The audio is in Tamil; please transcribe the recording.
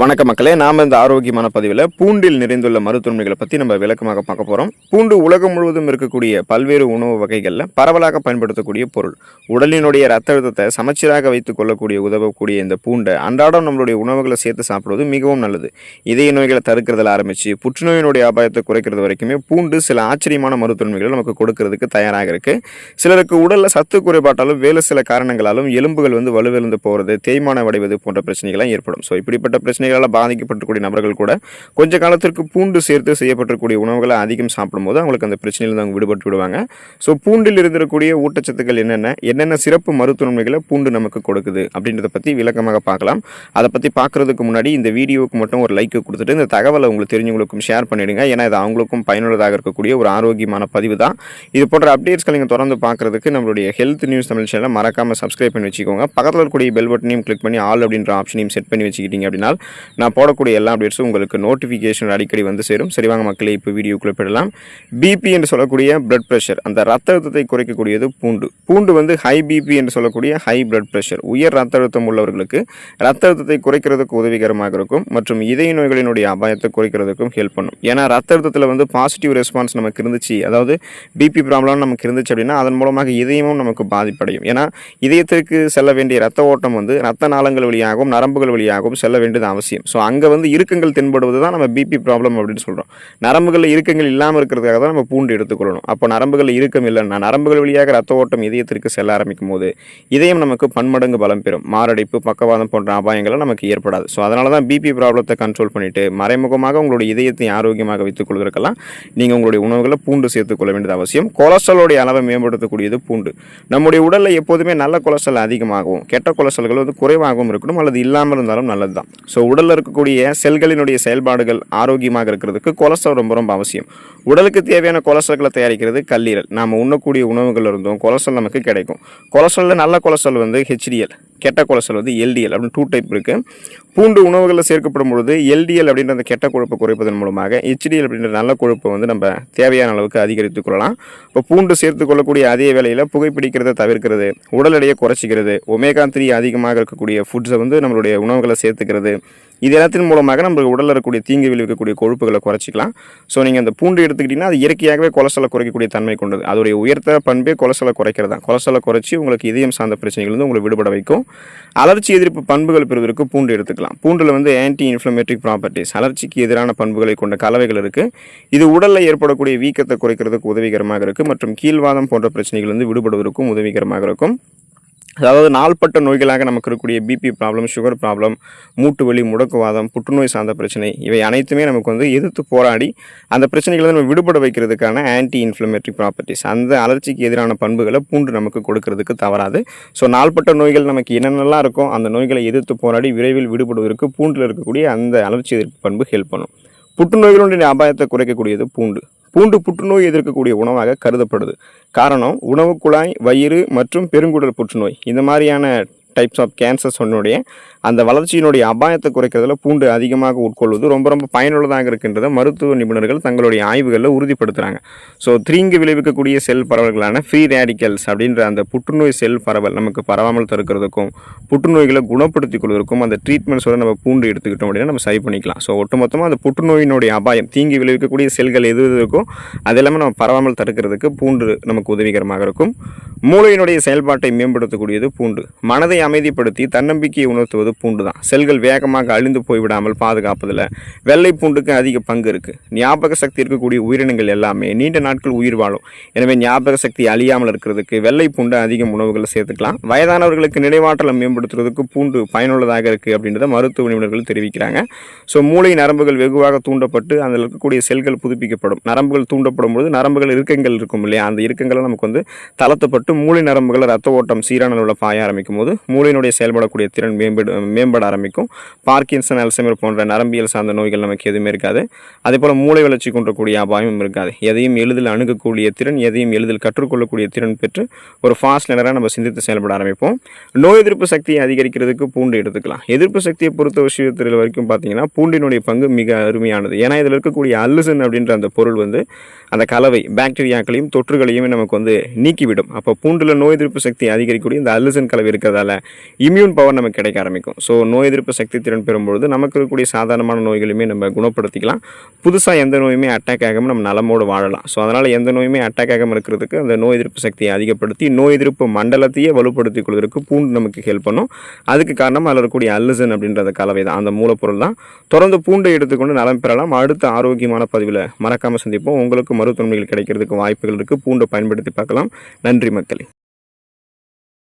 வணக்க மக்களே நாம் இந்த ஆரோக்கியமான பதிவில் பூண்டில் நிறைந்துள்ள மருத்துவமனைகளை பற்றி நம்ம விளக்கமாக பார்க்க போகிறோம் பூண்டு உலகம் முழுவதும் இருக்கக்கூடிய பல்வேறு உணவு வகைகளில் பரவலாக பயன்படுத்தக்கூடிய பொருள். உடலினுடைய ரத்த அழுத்தத்தை சமச்சீராக வைத்துக் கொள்ளக்கூடிய உதவக்கூடிய இந்த பூண்டை அன்றாடம் நம்மளுடைய உணவுகளை சேர்த்து சாப்பிடுவது மிகவும் நல்லது. இதய நோய்களை தடுக்கிறதுல ஆரம்பித்து புற்றுநோயினுடைய அபாயத்தை குறைக்கிறது வரைக்குமே பூண்டு சில ஆச்சரியமான மருத்துவமனைகளை நமக்கு கொடுக்கறதுக்கு தயாராக இருக்குது சிலருக்கு உடலில் சத்து குறைபாட்டாலும் வேறு சில காரணங்களாலும் எலும்புகள் வந்து வலுவிழந்து போகிறது தேய்மானம் அடைவது போன்ற பிரச்சனைகள்லாம் ஏற்படும். ஸோ இப்படிப்பட்ட பிரச்சனை பிரச்சனைகளால் பாதிக்கப்பட்டக்கூடிய நபர்கள் கூட கொஞ்ச காலத்திற்கு பூண்டு சேர்த்து செய்யப்பட்டிருக்கூடிய உணவுகளை அதிகம் சாப்பிடும்போது அவங்களுக்கு அந்த பிரச்சனையிலிருந்து அவங்க விடுபட்டு விடுவாங்க. ஸோ பூண்டில் இருந்திருக்கக்கூடிய ஊட்டச்சத்துக்கள் என்னென்ன? என்னென்ன சிறப்பு மருத்துவமனைகளை பூண்டு நமக்கு கொடுக்குது? அப்படின்றத பற்றி விளக்கமாக பார்க்கலாம். அதை பற்றி பார்க்குறதுக்கு முன்னாடி இந்த வீடியோவுக்கு மட்டும் ஒரு லைக் கொடுத்துட்டு இந்த தகவலை உங்களுக்கு தெரிஞ்சவங்களுக்கும் ஷேர் பண்ணிடுங்க. ஏன்னா இது அவங்களுக்கும் பயனுள்ளதாக இருக்கக்கூடிய ஒரு ஆரோக்கியமான பதிவு தான். இது போன்ற அப்டேட்ஸ்களை நீங்கள் தொடர்ந்து பார்க்குறதுக்கு நம்மளுடைய ஹெல்த் நியூஸ் தமிழ் சேனலை மறக்காமல் சப்ஸ்கிரைப் பண்ணி வச்சுக்கோங்க. பக்கத்தில் இருக்கக்கூடிய பெல் பட்டனையும் கிளிக் பண்ணி ஆல் அப்படின்ற ஆப்ஷனையும் செட் பண்ணி வச்சுக்கிட்டீங்க அப்படின்னா நான் போடக்கூடிய எல்லா அப்டேட்ஸும் உங்களுக்கு நோட்டிஃபிகேஷன் அடிக்கடி வந்து சேரும். சரி வாங்க மக்களே இப்போ வீடியோக்குள்ளே போயிடலாம். பிபி என்று சொல்லக்கூடிய பிளட் ப்ரெஷர் அந்த ரத்த அழுத்தத்தை குறைக்கக்கூடியது பூண்டு. பூண்டு வந்து ஹை பிபி என்று சொல்லக்கூடிய ஹை பிளட் ப்ரெஷர் உயர் ரத்த அழுத்தம் உள்ளவர்களுக்கு ரத்த அழுத்தத்தை குறைக்கிறதுக்கு உதவிகரமாக இருக்கும் மற்றும் இதய நோய்களினுடைய அபாயத்தை குறைக்கிறதுக்கும் ஹெல்ப் பண்ணும். ஏன்னா ரத்த அழுத்தத்தில் வந்து பாசிட்டிவ் ரெஸ்பான்ஸ் நமக்கு இருந்துச்சு. அதாவது பிபி ப்ராப்ளம் நமக்கு இருந்துச்சு அப்படின்னா அதன் மூலமாக இதயமும் நமக்கு பாதிப்படையும். ஏன்னா இதயத்திற்கு செல்ல வேண்டிய ரத்த ஓட்டம் வந்து ரத்த நாளங்கள் வழியாகவும் நரம்புகள் வழியாகவும் செல்ல வேண்டியது அவசியம். ஸோ அங்கே வந்து இறுக்கங்கள் தென்படுவது தான் நம்ம பிபி ப்ராப்ளம் அப்படின்னு சொல்கிறோம் நரம்புகளில் இறுக்கங்கள் இல்லாமல் இருக்கிறதுக்காக தான் நம்ம பூண்டு எடுத்துக்கொள்ளணும். அப்போ நரம்புகளில் இறுக்கம் இல்லைன்னா நரம்புகள் வழியாக ரத்த ஓட்டம் இதயத்திற்கு செல்ல ஆரம்பிக்கும் போது இதயம் நமக்கு பன்மடங்கு பலம் பெறும். மாரடைப்பு பக்கவாதம் போன்ற அபாயங்களும் நமக்கு ஏற்படாது. ஸோ அதனால தான் பிபி ப்ராப்ளத்தை கண்ட்ரோல் பண்ணிவிட்டு மறைமுகமாக உங்களுடைய இதயத்தை ஆரோக்கியமாக வைத்துக் கொள்வதற்கெல்லாம் நீங்கள் உங்களுடைய உணவுகளை பூண்டு சேர்த்துக்கொள்ள வேண்டியது அவசியம். கொலஸ்ட்ராலோடைய அளவை மேம்படுத்தக்கூடியது பூண்டு. நம்முடைய உடலில் எப்போதுமே நல்ல கொலஸ்ட்ரால் அதிகமாகவும் கெட்ட கொலஸ்ட்ரால்கள் வந்து குறைவாகவும் இருக்கணும் அல்லது இல்லாமல் இருந்தாலும் நல்லது தான் ஸோ உடலில் இருக்கக்கூடிய செல்களினுடைய செயல்பாடுகள் ஆரோக்கியமாக இருக்கிறதுக்கு கொலஸ்ட்ரால் ரொம்ப ரொம்ப அவசியம். உடலுக்கு தேவையான கொலஸ்ட்ரால்களை தயாரிக்கிறது கல்லீரல். நாம் உண்ணக்கூடிய உணவுகள் இருந்தும் கொலஸ்ட்ரால் நமக்கு கிடைக்கும். கொலஸ்ட்ராலில் நல்ல கொலஸ்ட்ரால் வந்து ஹெச்டிஎல் கெட்ட கொலஸ்ட்ரால் வந்து எல்டிஎல் அப்படின்னு டூ டைப் இருக்குது பூண்டு உணவுகளில் சேர்க்கப்படும் பொழுது எல்டிஎல் அப்படின்ற அந்த கெட்ட கொழுப்பை குறைப்பதன் மூலமாக ஹெச்டிஎல் அப்படின்ற நல்ல கொழுப்பை வந்து நம்ம தேவையான அளவுக்கு அதிகரித்துக் கொள்ளலாம். இப்போ பூண்டு சேர்த்து கொள்ளக்கூடிய அதே வேலையில் புகைப்பிடிக்கிறத தவிர்க்கிறது உடல் எடையை குறைச்சிக்கிறது ஒமேகா த்ரீ அதிகமாக இருக்கக்கூடிய ஃபுட்ஸை வந்து நம்மளுடைய உணவுகளை சேர்த்துக்கிறது இது எல்லாத்தின் மூலமாக நம்ம உடலில் இருக்கக்கூடிய தீங்கு விளைவிக்கக்கூடிய கொழுப்புகளை குறைச்சிக்கலாம். ஸோ நீங்கள் அந்த பூண்டு எடுத்துக்கிட்டிங்கன்னா அது இயற்கையாகவே கொலஸ்ட்ராலை குறைக்கக்கூடிய தன்மை கொண்டது. அதோடைய உயர்த்த பண்பே கொலசலை குறைக்கிறது தான். கொலஸ்ட்ராலை குறைச்சி உங்களுக்கு இதயம் சார்ந்த பிரச்சனைகள் வந்து உங்களை விடுபட வைக்கும். அலர்ச்சி எதிர்ப்பு பண்புகள் பெறுவதற்கு பூண்டு எடுத்துக்கலாம். பூண்டில் வந்து ஆன்டி இன்ஃப்ளமேட்டரி ப்ராப்பர்ட்டிஸ் அலர்ச்சிக்கு எதிரான பண்புகளை கொண்ட கலவைகள் இருக்குது இது உடலில் ஏற்படக்கூடிய வீக்கத்தை குறைக்கிறதுக்கு உதவிகரமாக இருக்குது மற்றும் கீழ்வாதம் போன்ற பிரச்சனைகள் வந்து விடுபடுவதற்கும் உதவிகரமாக இருக்கும். அதாவது நாள்பட்ட நோய்களாக நமக்கு இருக்கக்கூடிய பிபி ப்ராப்ளம் சுகர் ப்ராப்ளம் மூட்டு வலி முடக்குவாதம் புற்றுநோய் சார்ந்த பிரச்சனை இவை அனைத்துமே நமக்கு வந்து எதிர்த்து போராடி அந்த பிரச்சனைகளை நம்ம விடுபட வைக்கிறதுக்கான ஆன்டி இன்ஃப்ளமேட்டரி ப்ராப்பர்ட்டிஸ் அந்த அலர்ச்சிக்கு எதிரான பண்புகளை பூண்டு நமக்கு கொடுக்கறதுக்கு தவறாது. ஸோ நாள்பட்ட நோய்கள் நமக்கு என்னென்னலாம் இருக்கோ அந்த நோய்களை எதிர்த்து போராடி விரைவில் விடுபடுவதற்கு பூண்டில் இருக்கக்கூடிய அந்த அலர்ச்சி எதிர்ப்பு பண்பு ஹெல்ப் பண்ணும். புற்றுநோய்களுடைய அபாயத்தை குறைக்கக்கூடியது பூண்டு. பூண்டு புற்றுநோய் எதிர்க்கக்கூடிய உணவாக கருதப்படுது. காரணம் உணவு குழாய் வயிறு மற்றும் பெருங்குடல் புற்றுநோய். இந்த மாதிரியான டைப்ஸ் ஆஃப் கேன்சர்ஸனுடைய அந்த வளர்ச்சியினுடைய அபாயத்தை குறைக்கிறதுல பூண்டு அதிகமாக உட்கொள்வது ரொம்ப ரொம்ப பயனுள்ளதாக இருக்கின்றதை மருத்துவ நிபுணர்கள் தங்களுடைய ஆய்வுகளில் உறுதிப்படுத்துகிறாங்க ஸோ தீங்கு விளைவிக்கக்கூடிய செல் பரவல்களான ஃப்ரீ ரேடிக்கல்ஸ் அப்படின்ற அந்த புற்றுநோய் செல் பரவல் நமக்கு பரவாமல் தடுக்கிறதுக்கும் புற்றுநோய்களை குணப்படுத்திக் கொள்வதற்கும் அந்த ட்ரீட்மெண்ட்ஸோட நம்ம பூண்டு எடுத்துக்கிட்டோம் அப்படின்னா நம்ம சரி பண்ணிக்கலாம். ஸோ ஒட்டுமொத்தமாக அந்த புற்றுநோயினுடைய அபாயம் தீங்கு விளைவிக்கக்கூடிய செல்கள் எது எது இருக்கோ அது எல்லாமே நம்ம பரவாமல் தடுக்கிறதுக்கு பூண்டு நமக்கு உதவிகரமாக இருக்கும். மூளையினுடைய செயல்பாட்டை மேம்படுத்தக்கூடியது பூண்டு. மனதை அமைதிப்படுத்தி தன்னம்பிக்கையை உணர்த்துவது பூண்டு தான் செல்கள் வேகமாக அழிந்து போய்விடாமல் பாதுகாப்பதில் வெள்ளை பூண்டுக்கு அதிக பங்கு இருக்குது ஞாபக சக்தி இருக்கக்கூடிய உயிரினங்கள் எல்லாமே நீண்ட நாட்கள் உயிர் வாழும். எனவே ஞாபக சக்தி அழியாமல் இருக்கிறதுக்கு வெள்ளை பூண்டு அதிகம் உணவுகளை சேர்த்துக்கலாம். வயதானவர்களுக்கு நினைவாற்றலை மேம்படுத்துறதுக்கு பூண்டு பயனுள்ளதாக இருக்குது அப்படின்றத மருத்துவ நிபுணர்கள் தெரிவிக்கிறாங்க. ஸோ மூளை நரம்புகள் வெகுவாக தூண்டப்பட்டு அதில் இருக்கக்கூடிய செல்கள் புதுப்பிக்கப்படும். நரம்புகள் தூண்டப்படும் பொழுது நரம்புகள் இறுக்கங்கள் இருக்கும் இல்லையா? அந்த இருக்கங்களை நமக்கு வந்து தளர்த்தப்பட்டு மூளை நரம்புகளை ரத்த ஓட்டம் சீரான அளவில் பாய ஆரம்பிக்கும் போது மூளையினுடைய செயல்படக்கூடிய திறன் மேம்பட மேம்பட ஆரம்பிக்கும். பார்க்கின்சன் அல்சைமர் போன்ற நரம்பியல் சார்ந்த நோய்கள் நமக்கு எதுவுமே இருக்காது. அதே போல் மூளை வளர்ச்சி கொண்டக்கூடிய அபாயமும் இருக்காது. எதையும் எளிதில் அணுகக்கூடிய திறன் எதையும் எளிதில் கற்றுக்கொள்ளக்கூடிய திறன் பெற்று ஒரு ஃபாஸ்ட் லேனராக நம்ம சிந்தித்து செயல்பட ஆரம்பிப்போம். நோய் எதிர்ப்பு சக்தியை அதிகரிக்கிறதுக்கு பூண்டு எடுத்துக்கலாம். எதிர்ப்பு சக்தியை பொறுத்த விஷயத்தில் வரைக்கும் பார்த்தீங்கன்னா பூண்டினுடைய பங்கு மிக அருமையானது. ஏன்னா இதில் இருக்கக்கூடிய அல்லுசன் அப்படின்ற அந்த பொருள் வந்து அந்த கலவை பாக்டீரியாக்களையும் தொற்றுகளையும் நமக்கு வந்து நீக்கிவிடும். அப்போ பூண்டில் நோய் எதிர்ப்பு சக்தியை அதிகரிக்கக்கூடிய இந்த அல்லுசன் கலவை இருக்கிறதால இம்யூன் பவர் நமக்கு கிடைக்க ஆரம்பிக்கும். ஸோ நோய் எதிர்ப்பு சக்தி திறன் பெறும்பொழுது நமக்கு இருக்கக்கூடிய சாதாரணமான நோய்களுமே நம்ம குணப்படுத்திக்கலாம். புதுசாக எந்த நோயுமே அட்டாக் ஆகாமல் நம்ம நலமோடு வாழலாம். ஸோ அதனால் எந்த நோயுமே அட்டாக் ஆகாமல் இருக்கிறதுக்கு அந்த நோய் எதிர்ப்பு சக்தியை அதிகப்படுத்தி நோய் எதிர்ப்பு மண்டலத்தையே வலுப்படுத்திக் கொள்வதற்கு பூண்டு நமக்கு ஹெல்ப் பண்ணும். அதுக்கு காரணம் அதில் இருக்கக்கூடிய அல்லுசன் அப்படின்றத கலவை தான். அந்த மூலப்பொருள் தான். தொடர்ந்து பூண்டை எடுத்துக்கொண்டு நலம் பெறலாம். அடுத்த ஆரோக்கியமான பதிவில் மறக்காமல் சந்திப்போம். உங்களுக்கு மருத்துவமனைகள் கிடைக்கிறதுக்கு வாய்ப்புகள் இருக்குது பூண்டை பயன்படுத்தி பார்க்கலாம். நன்றி மக்களே.